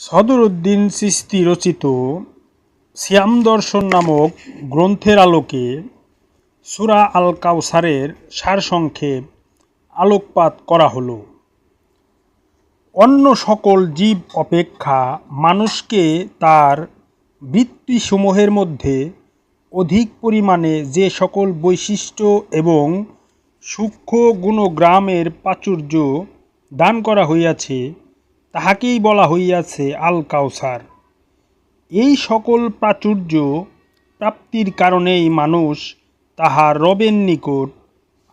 সদরুদ্দিন চিশতি রচিত সিয়াম দর্শন নামক গ্রন্থের আলোকে সুরা আল কাউসারের সারসংক্ষেপ আলোকপাত করা হলো। অন্য সকল জীব অপেক্ষা মানুষকে তার বৃত্তিসমূহের মধ্যে অধিক পরিমাণে যে সকল বৈশিষ্ট্য এবং সূক্ষ্ম গুণগ্রামের প্রাচুর্য দান করা হইয়াছে তাহাকেই বলা হইয়াছে আল কাউসার এই সকল প্রাচুর্য প্রাপ্তির কারণেই মানুষ তাহার রবের নিকট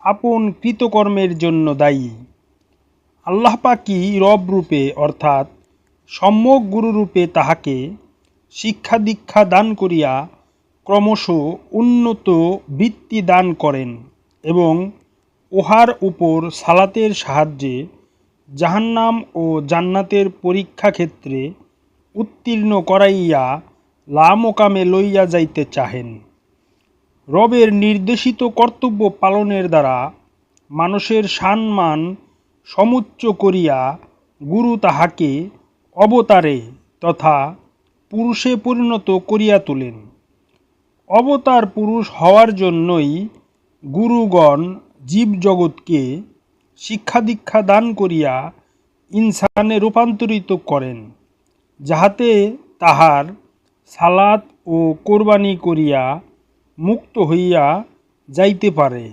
আপন কৃতকর্মের জন্য দায়ী। আল্লাহ পাকি রব রূপে, অর্থাৎ সম্যক গুরুরূপে তাহাকে শিক্ষা দীক্ষা দান করিয়া ক্রমশ উন্নত বৃত্তি দান করেন এবং উহার উপর সালাতের সাহায্যে জাহান্নাম ও জান্নাতের পরীক্ষা ক্ষেত্রে উত্তীর্ণ করাইয়া লামোকামে লইয়া যাইতে চাহেন। রবের নির্দেশিত কর্তব্য পালনের দ্বারা মানুষের সম্মান সমুচ্চ করিয়া গুরু তাহাকে অবতারে তথা পুরুষে পরিণত করিয়া তোলেন। অবতার পুরুষ হওয়ার জন্যই গুরুগণ জীবজগৎকে শিক্ষা দীক্ষা দান করিয়া ইনসানে রূপান্তরিত করেন, যাহাতে তাহার সালাত ও কোরবানি করিয়া মুক্ত হইয়া যাইতে পারে।